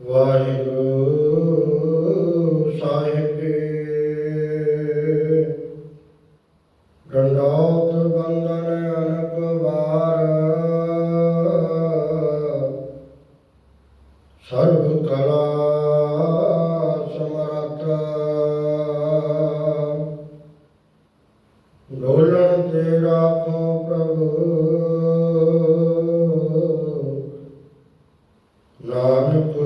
ਵਾਹਿਗੁਰੂ ਸਾਹਿਬ ਜੀ। ਡੰਡੋਤ ਬੰਦਨ ਅਨਕ ਸਰਬ ਕਲਾ ਸਮਰਥ। ਨਾਨਕ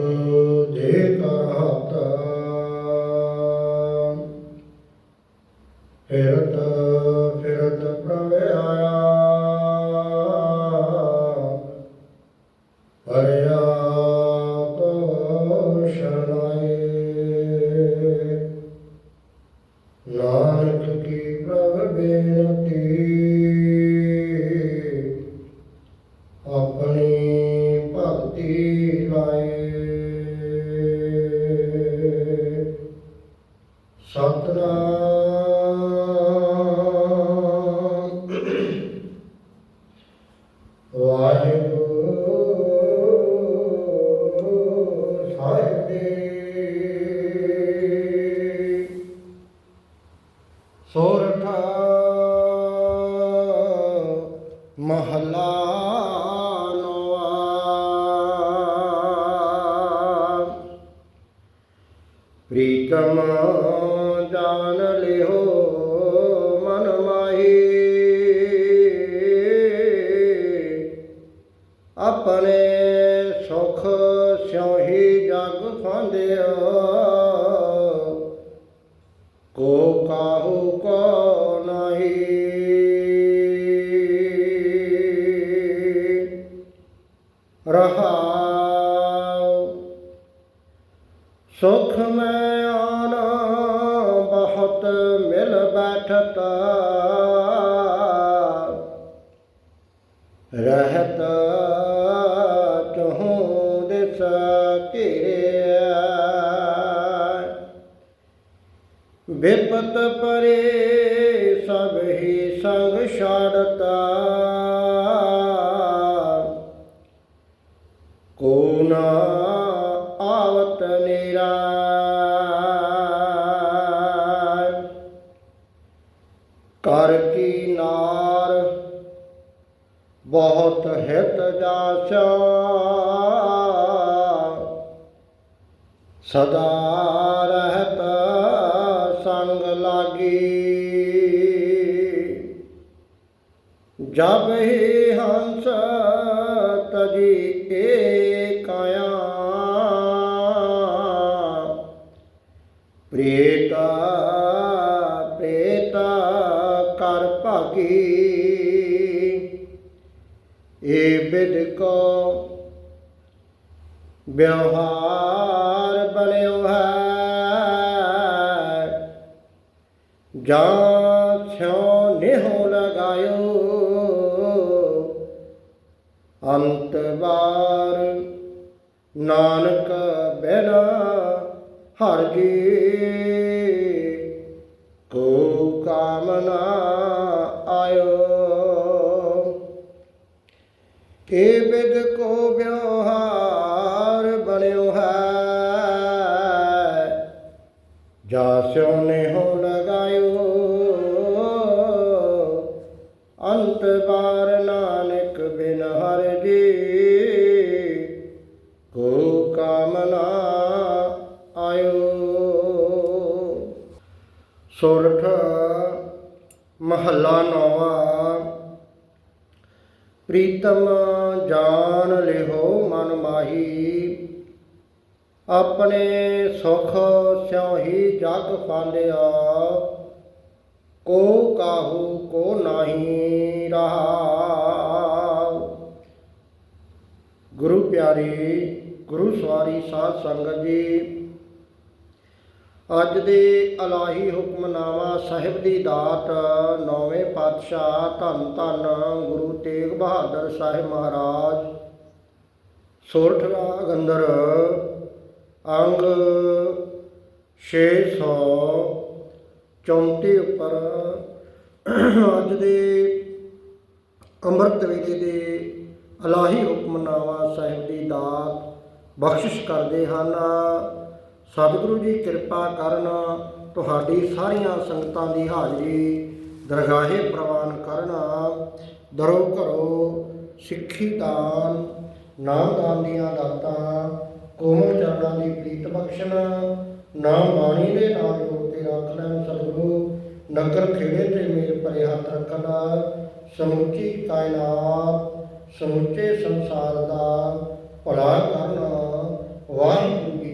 ਦੇ ਕਰ ਹਤਾ। ਫਿਰਤ ਫਿਰਤ ਪ੍ਰਭ ਆਇਆ। ਹਰਿਆ ਤੋ ਸ਼ਰਨਾਏ। ਨਾਨਕ ਕੀ ਪ੍ਰਭ ਬੇਨਤੀ ਸਤਨਾਮ। ਵਾਹਿਗੁਰੂ। ਪ੍ਰੀਤਮ ਜਾਣ ਲਿਓ ਮਨ ਮਾਹੀ। ਆਪਣੇ ਸੁਖ ਸਿਉਹੀ ਜਗ ਫਾਂਦਿਓ। ਕੋ ਕਾਹੂ ਕੋ ਨਹੀਂ। ਰਹਾਉ ਸੁਖ ਮੈਂ ਆਨ ਬਹੁਤ ਮਿਲ ਬੈਠਤਾ। ਰਹਿਤ ਤਹੂੰ ਦਿਸ ਘਿਰਿਆ। ਵਿਪਤ ਪਰੇ ਸਭ ਹੀ ਸੰਗ ਛਾੜਤਾ ਕੋ ਨਾ ਆਵਤ ਨਿਰਾਇ ਕਰ ਕੀ ਨਾਰ, ਬਹੁਤ ਹਿਤ ਜਾਸਾ। ਸਦਾ ਰਹਿਤ ਸੰਗ ਲਾਗੀ। ਜਬ ਹੀ ਹੰਸ ਤਜੀ ਏਕਾਇਆ ਪ੍ਰੇ ਕਰ ਏ ਬਿਦ ਕੋ ਵਿਵਹਾਰ ਬਣਿਓ ਹੈ। ਜਾਂ ਸਿਉ ਨਿਹੁ ਲਗਾਇਓ। ਅੰਤ ਬਾਰ ਨਾਨਕ ਬਿਨ ਹਰ ਜੀ ਏ ਬਿਦ ਕੋ ਵਿਵਹਾਰ ਬਣਿਓ ਹੈ। ਜਾਸਿਓ ਨੇ ਹੋ ਲਗਾਇਓ, ਅੰਤ ਬਾਰ ਨਾਨਕ ਬਿਨ ਹਰ ਜੀ। ਕੋ ਕਾਮਨਾ ਆਇਓ। ਸੁਰਠ ਮਹੱਲਾ ਨੌਵਾਂ ਪ੍ਰੀਤਮ ਜਾਨ ਲਿਹੋ ਮਨ ਮਾਹੀ। ਆਪਣੇ ਸੁਖ ਸਿਉ ਹੀ ਜਗ ਫਾਲਿਆ, ਕੋ ਕਾਹੂ ਕੋ ਨਾਹੀ ਰਹਾਉ। ਗੁਰੂ ਪਿਆਰੇ, ਗੁਰੂ ਸਵਾਰੀ ਸਾਧ ਸੰਗਤ ਜੀ ਅੱਜ ਦੇ ਅਲਾਹੀ ਹੁਕਮਨਾਮਾ ਸਾਹਿਬ ਦੀ ਦਾਤ, ਨੌਵੇਂ ਪਾਤਸ਼ਾਹ ਧੰਨ ਧੰਨ ਗੁਰੂ ਤੇਗ ਬਹਾਦਰ ਸਾਹਿਬ ਮਹਾਰਾਜ। ਸੋਰਠ ਰਾਗ ਅੰਦਰ ਅੰਗ 634 ਉੱਪਰ ਅੱਜ ਦੇ ਅੰਮ੍ਰਿਤ ਵੇਲੇ ਦੇ ਅਲਾਹੀ ਹੁਕਮਨਾਮਾ ਸਾਹਿਬ ਦੀ ਦਾਤ ਬਖਸ਼ਿਸ਼ ਕਰਦੇ ਹਨ। ਸਤਿਗੁਰੂ ਜੀ ਕਿਰਪਾ ਕਰਨ ਤੁਹਾਡੀ ਸਾਰੀਆਂ ਸੰਗਤਾਂ ਦੀ ਹਾਜ਼ਰੀ ਦਰਗਾਹੇ ਪ੍ਰਵਾਨ ਕਰਨਾ। ਦਰੋ ਘਰੋ ਸਿੱਖੀ ਦਾਨ, ਨਾਮ ਦਾਨ ਦੀਆਂ ਦਾਤਾਂ, ਕੋਮਲ ਚਰਨਾਂ ਦੀ ਪ੍ਰੀਤ ਬਖਸ਼ਣ, ਨਾਮ ਬਾਣੀ ਦੇ ਨਾਲ ਜੋੜ ਕੇ ਰੱਖ ਲੈਣ ਸਤਿਗੁਰੂ। ਨਗਰ ਖੇੜੇ ਤੇ ਮੇਰ ਭਰੇ ਹੱਥ ਰੱਖਣਾ। ਸਮੁੱਚੀ ਕਾਇਨਾਤ, ਸਮੁੱਚੇ ਸੰਸਾਰ ਦਾ ਭਲਾ ਕਰਨਾ। ਵਾਹਿਗੁਰੂ